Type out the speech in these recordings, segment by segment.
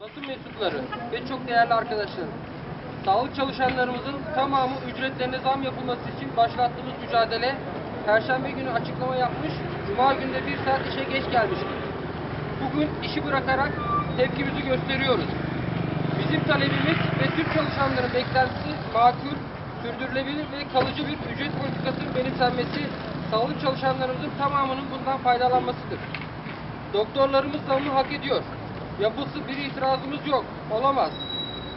basın mensupları ve çok değerli arkadaşlarım. Sağlık çalışanlarımızın tamamı ücretlerine zam yapılması için başlattığımız mücadele Perşembe günü açıklama yapmış, Cuma günde bir saat işe geç gelmiştik. Bugün işi bırakarak tepkimizi gösteriyoruz. Bizim talebimiz ve Türk çalışanların beklentisi makul, sürdürülebilir ve kalıcı bir ücret politikasının benimsenmesi, sağlık çalışanlarımızın tamamının bundan faydalanmasıdır. Doktorlarımız zamını hak ediyor. Yapılsın bir itirazımız yok. Olamaz.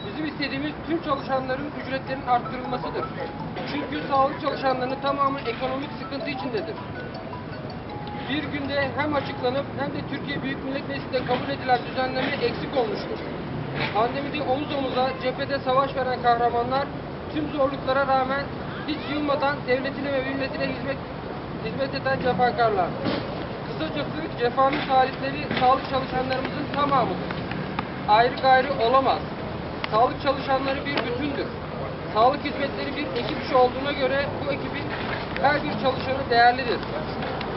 Bizim istediğimiz tüm çalışanların ücretlerinin arttırılmasıdır. Çünkü sağlık çalışanlarının tamamı ekonomik sıkıntı içindedir. Bir günde hem açıklanıp hem de Türkiye Büyük Millet Meclisi'nde kabul edilen düzenleme eksik olmuştur. Pandemide omuz omuza cephede savaş veren kahramanlar tüm zorluklara rağmen hiç yılmadan devletine ve milletine hizmet hizmet eden cefakarlar. Kısacası cefanın talipleri sağlık çalışanlarımızın tamamıdır. Ayrı gayrı olamaz. Sağlık çalışanları bir bütündür. Sağlık hizmetleri bir ekip işi olduğuna göre bu ekibin her bir çalışanı değerlidir.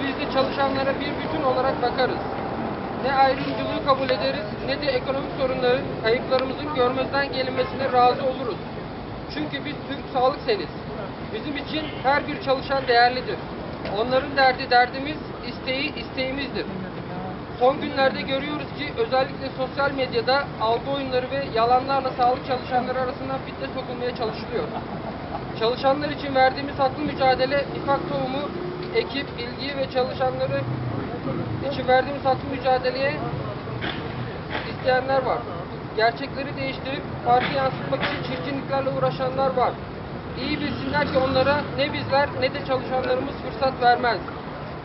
Biz de çalışanlara bir bütün olarak bakarız. Ne ayrımcılığı kabul ederiz ne de ekonomik sorunların, kayıplarımızın görmezden gelinmesine razı oluruz. Çünkü biz Türk sağlık seniz. Bizim için her bir çalışan değerlidir. Onların derdi derdimiz, isteği isteğimizdir. Son günlerde görüyoruz ki özellikle sosyal medyada algı oyunları ve yalanlarla sağlık çalışanları arasında fitne sokulmaya çalışılıyor. Çalışanlar için verdiğimiz haklı mücadele, nifak tohumu, ekip, ilgi ve çalışanları için verdiğimiz haklı mücadeleye isteyenler var. Gerçekleri değiştirip parti yansıtmak için çirkinliklerle uğraşanlar var. İyi bilsinler ki onlara ne bizler ne de çalışanlarımız fırsat vermez.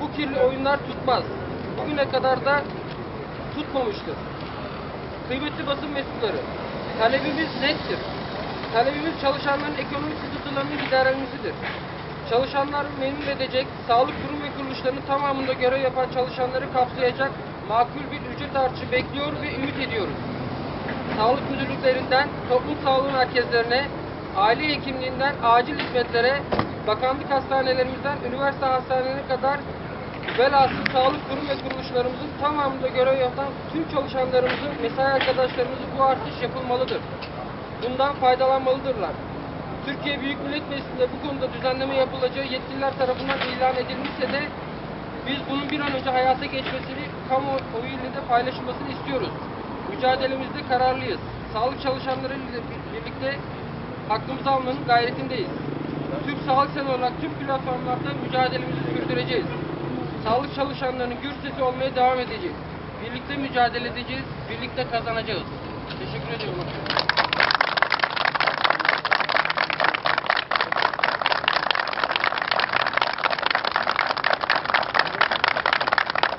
Bu kirli oyunlar tutmaz. Bugüne kadar da tutmamıştır. Kıymetli basın mensupları, talebimiz nettir. Talebimiz çalışanların ekonomik sıkıntılarının giderilmesidir. Çalışanlar memnun edecek, sağlık kurum ve kuruluşlarının tamamında görev yapan çalışanları kapsayacak makul bir ücret artışı bekliyor ve ümit ediyoruz. Sağlık müdürlüklerinden toplum sağlığı merkezlerine, aile hekimliğinden acil hizmetlere, bakanlık hastanelerimizden üniversite hastanelerine kadar velhasıl sağlık kurum ve kuruluşlarımızın tamamında görev yapan tüm çalışanlarımızın, mesai arkadaşlarımızın bu artış yapılmalıdır. Bundan faydalanmalıdırlar. Türkiye Büyük Millet Meclisi'nde bu konuda düzenleme yapılacağı yetkililer tarafından ilan edilmişse de biz bunun bir an önce hayata geçmesini kamuoyu ile de paylaşılmasını istiyoruz. Mücadelemizde kararlıyız. Sağlık çalışanlarıyla birlikte hakkımızı almanın gayretindeyiz. Türk Sağlık Sen olarak tüm platformlarda mücadelemizi sürdüreceğiz. Sağlık çalışanlarının gür sesi olmaya devam edeceğiz. Birlikte mücadele edeceğiz, birlikte kazanacağız. Teşekkür ediyorum.